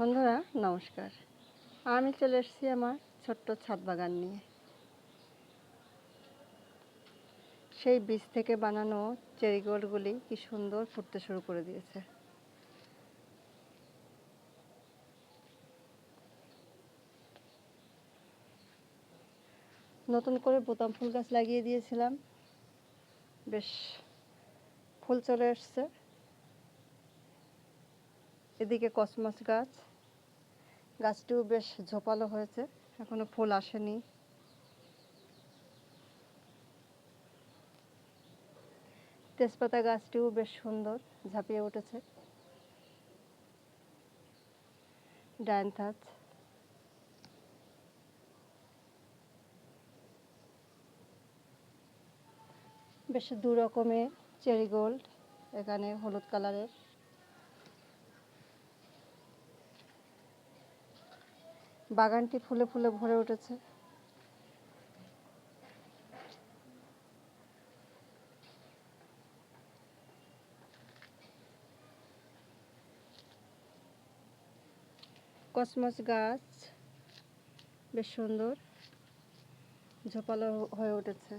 বন্ধুরা, নমস্কার। আমি চলে এসেছি আমার ছোট্ট ছাদ বাগান নিয়ে। সেই বীজ থেকে বানানো চেরিগোল্ডগুলি কি সুন্দর ফুটতে শুরু করে দিয়েছে। নতুন করে বোতাম ফুল গাছ লাগিয়ে দিয়েছিলাম। বেশ ফুল চলে এসছে। এদিকে কসমস গাছ। গাছটিও বেশ ঝোপালো হয়েছে, এখনও ফুল আসেনি। তেজপাতা গাছটিও বেশ সুন্দর, ঝাঁপিয়ে উঠেছে। বেশ দু রকমের চেরি গোল্ড, এখানে হলুদ কালারের। বাগানটি ফুলে ফুলে ভরে উঠেছে। কসমস গাছ বেশ সুন্দর ঝোপালো হয়ে উঠেছে।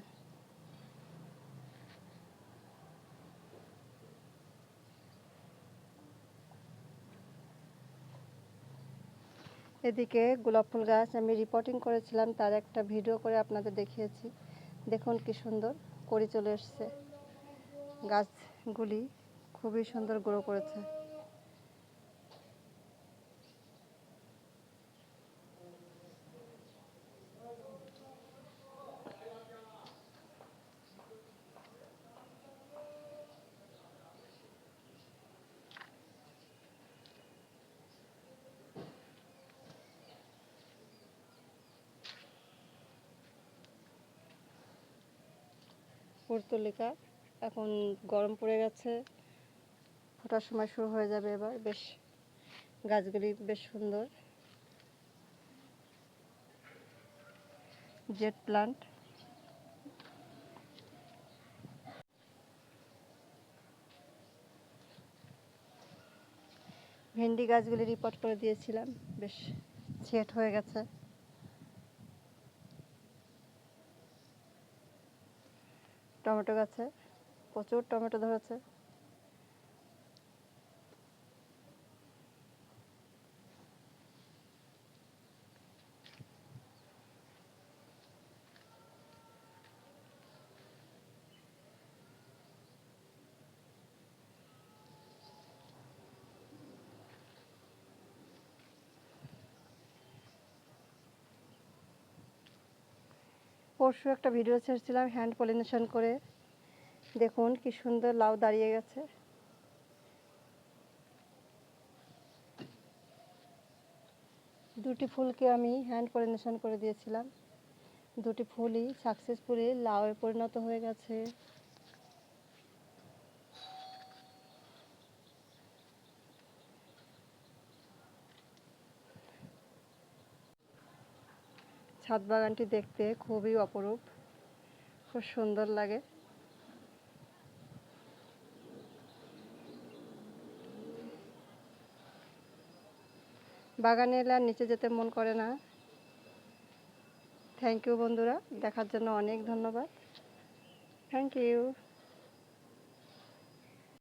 এদিকে গোলাপ ফুল গাছ আমি রিপোর্টিং করেছিলাম, তার একটা ভিডিও করে আপনাদের দেখিয়েছি। দেখুন কি সুন্দর করে চলে এসছে। গাছগুলি খুবই সুন্দর গ্রো করেছে। পুরতলিকা। এখন গরম পড়ে গেছে। ফোটার সময় শুরু হয়ে যাবে এবার। বেশ, গাছগুলি বেশ সুন্দর। Jade plant. ভেন্ডি গাছগুলি রিপোর্ট করে দিয়েছিলাম। বেশ সেট হয়ে গেছে। টমেটো গাছে প্রচুর টমেটো ধরেছে। পরশু একটা ভিডিও ছেড়েছিলাম হ্যান্ড পলিনেশন করে। দেখুন কি সুন্দর লাউ দাঁড়িয়ে গেছে। দুটি ফুলকে আমি হ্যান্ড পলিনেশন করে দিয়েছিলাম। দুটি ফুলই সাকসেসফুলি লাউয়ে পরিণত হয়ে গেছে। ছাদ বাগানটি দেখতে খুবই অপরূপ। খুব সুন্দর লাগে। বাগানে এলে আর নিচে যেতে মন করে না। থ্যাংক ইউ বন্ধুরা। দেখার জন্য অনেক ধন্যবাদ। Thank you